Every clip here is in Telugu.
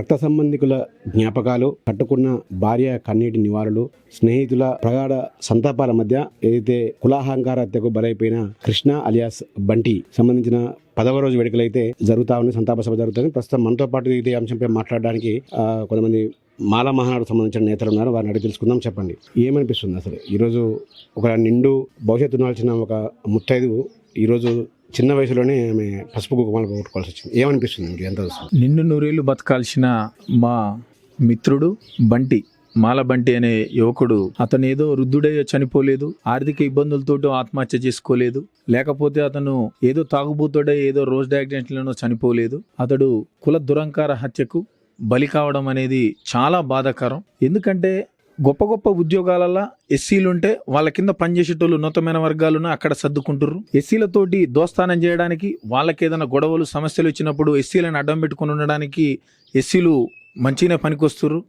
రక్త సంబంధికుల జ్ఞాపకాలు కట్టుకున్న భార్య కన్నీటి నివారులు స్నేహితుల ప్రగాఢ సంతాపాల మధ్య ఏదైతే కులాహంకార హత్యకు బలైపోయిన కృష్ణ అలియాస్ బంటి సంబంధించిన పదవ రోజు వేడుకలైతే జరుగుతా ఉన్నాయి సంతాప సభ జరుగుతుంది. ప్రస్తుతం మనతో పాటు ఇదే అంశంపై మాట్లాడడానికి కొంతమంది మాల మహానాడు సంబంధించిన నేతలు ఉన్నారు. వారిని అడిగి తెలుసుకుందాం చెప్పండి. ఏమనిపిస్తుంది అసలు? ఈరోజు ఒక నిండు భవిష్యత్తు ఉండాల్సిన ఒక ముత్తైదు ఈరోజు చిన్న వయసులోనే ఆమె పసుపు కుమాలు పోగొట్టుకోవాల్సి వచ్చింది. ఏమనిపిస్తుంది మీకు ఎంత నిన్ను నూరేళ్ళు బతకాల్సిన మా మిత్రుడు బంటి మాల బంటి అనే యువకుడు. అతను ఏదో వృద్ధుడై చనిపోలేదు ఆర్థిక ఇబ్బందులతో ఆత్మహత్య చేసుకోలేదు లేకపోతే అతను ఏదో తాగుబోతుడై ఏదో రోడ్ యాక్సిడెంట్లను చనిపోలేదు. అతడు కుల దురంకార హత్యకు బలి కావడం అనేది చాలా బాధాకరం. ఎందుకంటే గొప్ప గొప్ప ఉద్యోగాలలో ఎస్సీలుంటే వాళ్ళ కింద పనిచేసేటోళ్ళు ఉన్నతమైన వర్గాలను అక్కడ సర్దుకుంటుర్రు. ఎస్సీలతోటి దోస్తానం చేయడానికి వాళ్ళకి ఏదైనా గొడవలు సమస్యలు వచ్చినప్పుడు ఎస్సీలను అడ్డం పెట్టుకుని ఉండడానికి ఎస్సీలు మంచిగానే పనికొస్తుర్రు.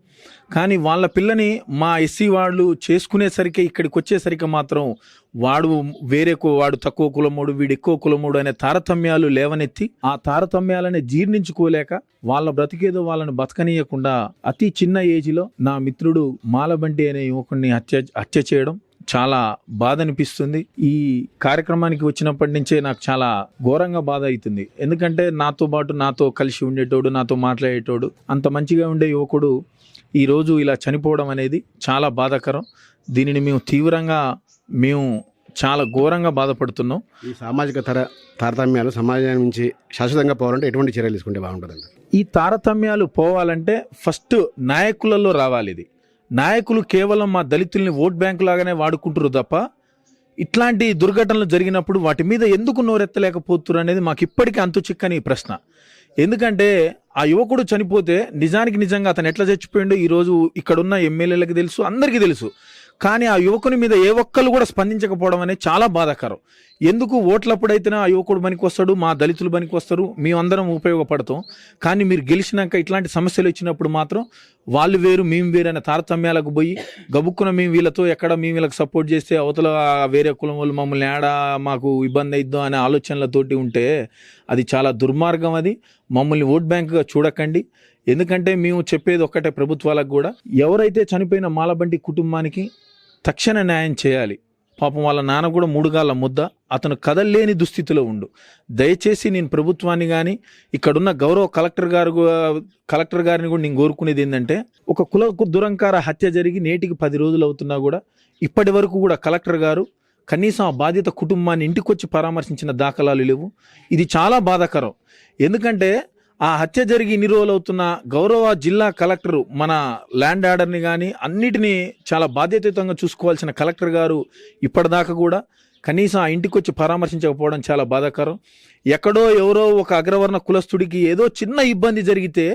కానీ వాళ్ళ పిల్లని మా ఎస్సీ వాళ్ళు చేసుకునేసరికి ఇక్కడికి వచ్చేసరికి మాత్రం వాడు వేరే వాడు తక్కువ కులముడు వీడు ఎక్కువ కులముడు అనే తారతమ్యాలు లేవనెత్తి ఆ తారతమ్యాలని జీర్ణించుకోలేక వాళ్ళ బ్రతికేదో వాళ్ళని బతకనీయకుండా అతి చిన్న ఏజ్లో నా మిత్రుడు మాలబంటి అనే యువకుడిని హత్య హత్య చేయడం చాలా బాధ అనిపిస్తుంది ఈ కార్యక్రమానికి వచ్చినప్పటి నుంచే నాకు చాలా ఘోరంగా బాధ అవుతుంది ఎందుకంటే నాతో పాటు నాతో కలిసి ఉండేటోడు నాతో మాట్లాడేటోడు అంత మంచిగా ఉండే యువకుడు ఈ రోజు ఇలా చనిపోవడం అనేది చాలా బాధాకరం. దీనిని మేము తీవ్రంగా మేము చాలా ఘోరంగా బాధపడుతున్నాం. ఈ సామాజిక తర తారతమ్యాలు సమాజాన్ని నుంచి శాశ్వతంగా పోవాలంటే ఎటువంటి చర్యలు తీసుకుంటే బాగుంటుందండి? ఈ తారతమ్యాలు పోవాలంటే ఫస్ట్ నాయకులలో రావాలి ఇది. నాయకులు కేవలం మా దళితుల్ని ఓట్ బ్యాంకు లాగానే వాడుకుంటారు తప్ప ఇట్లాంటి దుర్ఘటనలు జరిగినప్పుడు వాటి మీద ఎందుకు నోరెత్తలేకపోతున్నారు అనేది మాకు ఇప్పటికీ అంతు చిక్కని ప్రశ్న. ఎందుకంటే ఆ యువకుడు చనిపోతే నిజానికి నిజంగా అతను ఎట్లా చచ్చిపోయిండో ఈరోజు ఇక్కడున్న ఎమ్మెల్యేలకు తెలుసు అందరికీ తెలుసు. కానీ ఆ యువకుని మీద ఏ ఒక్కరు కూడా స్పందించకపోవడం అనేది చాలా బాధాకరం. ఎందుకు ఓట్లప్పుడైతేనే ఆ యువకుడు పనికి వస్తాడు మా దళితులు పనికి వస్తారు మేమందరం ఉపయోగపడతాం. కానీ మీరు గెలిచినాక ఇట్లాంటి సమస్యలు వచ్చినప్పుడు మాత్రం వాళ్ళు వేరు మేము వేరు అనే తారతమ్యాలకు పోయి గబుక్కున మేము వీళ్ళతో ఎక్కడ మేము వీళ్ళకి సపోర్ట్ చేస్తే అవతల వేరే కులం వాళ్ళు మమ్మల్ని ఏడా మాకు ఇబ్బంది అయిద్దాం అనే ఆలోచనలతోటి ఉంటే అది చాలా దుర్మార్గం అది. మమ్మల్ని ఓట్ బ్యాంక్గా చూడకండి. ఎందుకంటే మేము చెప్పేది ఒక్కటే ప్రభుత్వాలకు కూడా. ఎవరైతే చనిపోయిన మాలబంటి కుటుంబానికి తక్షణ న్యాయం చేయాలి. పాపం వాళ్ళ నాన్న కూడా మూడుగాళ్ళ ముద్ద. అతను కదల్లేని దుస్థితిలో ఉండు. దయచేసి నేను ప్రభుత్వాన్ని కానీ ఇక్కడున్న గౌరవ కలెక్టర్ గారు కలెక్టర్ గారిని కూడా నేను కోరుకునేది ఏంటంటే ఒక కుల దురంకార హత్య జరిగి నేటికి పది రోజులు అవుతున్నా కూడా ఇప్పటి వరకు కూడా కలెక్టర్ గారు కనీసం ఆ బాధిత కుటుంబాన్ని ఇంటికొచ్చి పరామర్శించిన దాఖలాలు లేవు. ఇది చాలా బాధాకరం. ఎందుకంటే ఆ హత్య జరిగి ఇన్ని రోజులు అవుతున్న గౌరవ జిల్లా కలెక్టర్ మన ల్యాండ్ ఆర్డర్ని కానీ అన్నిటినీ చాలా బాధ్యతాయుతంగా చూసుకోవాల్సిన కలెక్టర్ గారు ఇప్పటిదాకా కూడా కనీసం ఆ ఇంటికి వచ్చి పరామర్శించకపోవడం చాలా బాధాకరం. ఎక్కడో ఎవరో ఒక అగ్రవర్ణ కులస్తుడికి ఏదో చిన్న ఇబ్బంది జరిగితే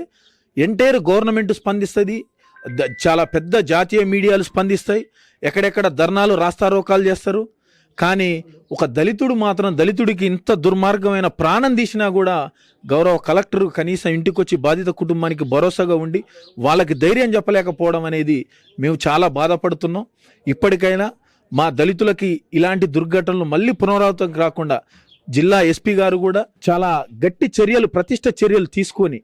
ఎంటైర్ గవర్నమెంట్ స్పందిస్తుంది చాలా పెద్ద జాతీయ మీడియాలు స్పందిస్తాయి ఎక్కడెక్కడ ధర్నాలు రాస్తారోకాలు చేస్తారు. కానీ ఒక దళితుడు మాత్రం దళితుడికి ఇంత దుర్మార్గమైన ప్రాణం తీసినా కూడా గౌరవ కలెక్టర్ కనీసం ఇంటికి వచ్చి బాధిత కుటుంబానికి భరోసాగా ఉండి వాళ్ళకి ధైర్యం చెప్పలేకపోవడం అనేది మేము చాలా బాధపడుతున్నాం. ఇప్పటికైనా మా దళితులకి ఇలాంటి దుర్ఘటనలు మళ్ళీ పునరావృతం కాకుండా జిల్లా ఎస్పీ గారు కూడా చాలా గట్టి చర్యలు ప్రతిష్ట చర్యలు తీసుకొని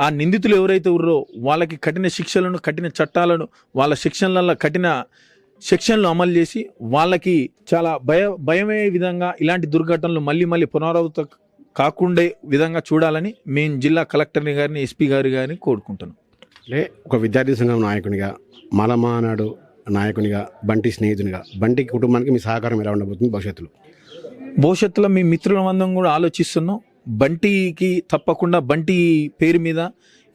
ఆ నిందితులు ఎవరైతే ఉన్నారో వాళ్ళకి కఠిన శిక్షలను కఠిన చట్టాలను వాళ్ళ శిక్షణలలో కఠిన సెక్షన్లు అమలు చేసి వాళ్ళకి చాలా భయ భయమయ్యే విధంగా ఇలాంటి దుర్ఘటనలు మళ్ళీ మళ్ళీ పునరావృతం కాకుండా విధంగా చూడాలని మేము జిల్లా కలెక్టర్ని గారిని ఎస్పీ గారి గారిని కోరుకుంటున్నాం. అంటే ఒక విద్యార్థి సంఘం నాయకునిగా మాలమానాడు నాయకునిగా బంటి స్నేహితునిగా బంటి కుటుంబానికి మీ సహకారం ఎలా ఉండబోతుంది భవిష్యత్తులో? భవిష్యత్తులో మీ మిత్రుల మందం కూడా ఆలోచిస్తున్నాం. బంటికి తప్పకుండా బంటి పేరు మీద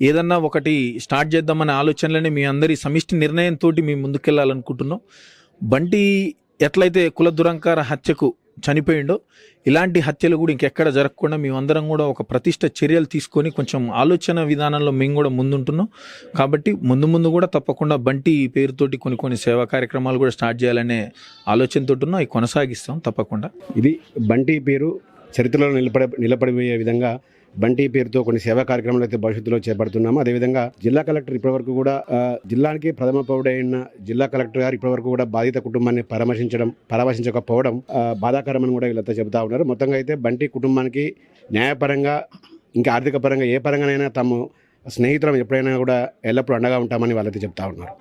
ఏదన్నా ఒకటి స్టార్ట్ చేద్దామనే ఆలోచనలనే మీ అందరి సమిష్టి నిర్ణయంతో మేము ముందుకెళ్ళాలనుకుంటున్నాం. బంటి ఎట్లయితే కుల దురంకార హత్యకు చనిపోయిండో ఇలాంటి హత్యలు కూడా ఇంకెక్కడ జరగకుండా మేమందరం కూడా ఒక ప్రతిష్ట చర్యలు తీసుకొని కొంచెం ఆలోచన విధానంలో మేము కూడా ముందుంటున్నాం. కాబట్టి ముందు ముందు కూడా తప్పకుండా బంటి పేరుతోటి కొన్ని కొన్ని సేవా కార్యక్రమాలు కూడా స్టార్ట్ చేయాలనే ఆలోచనతో ఉన్నాం అవి కొనసాగిస్తాం తప్పకుండా. ఇది బంటి పేరు చరిత్రలో నిలబడ నిలబడిపోయే విధంగా బంటి పేరుతో కొన్ని సేవా కార్యక్రమాలు అయితే భవిష్యత్తులో చేపడుతున్నాము. అదేవిధంగా జిల్లా కలెక్టర్ ఇప్పటివరకు కూడా జిల్లానికి ప్రథమ పౌడైన జిల్లా కలెక్టర్ గారు ఇప్పటివరకు కూడా బాధిత కుటుంబాన్ని పరామర్శించడం పరామర్శించకపోవడం బాధాకరమని కూడా వీళ్ళంతా చెబుతా ఉన్నారు. మొత్తంగా అయితే బంటి కుటుంబానికి న్యాయపరంగా ఇంకా ఆర్థిక పరంగా ఏ పరంగానైనా తమ స్నేహితులం ఎప్పుడైనా కూడా ఎల్లప్పుడూ అండగా ఉంటామని వాళ్ళైతే చెప్తా ఉన్నారు.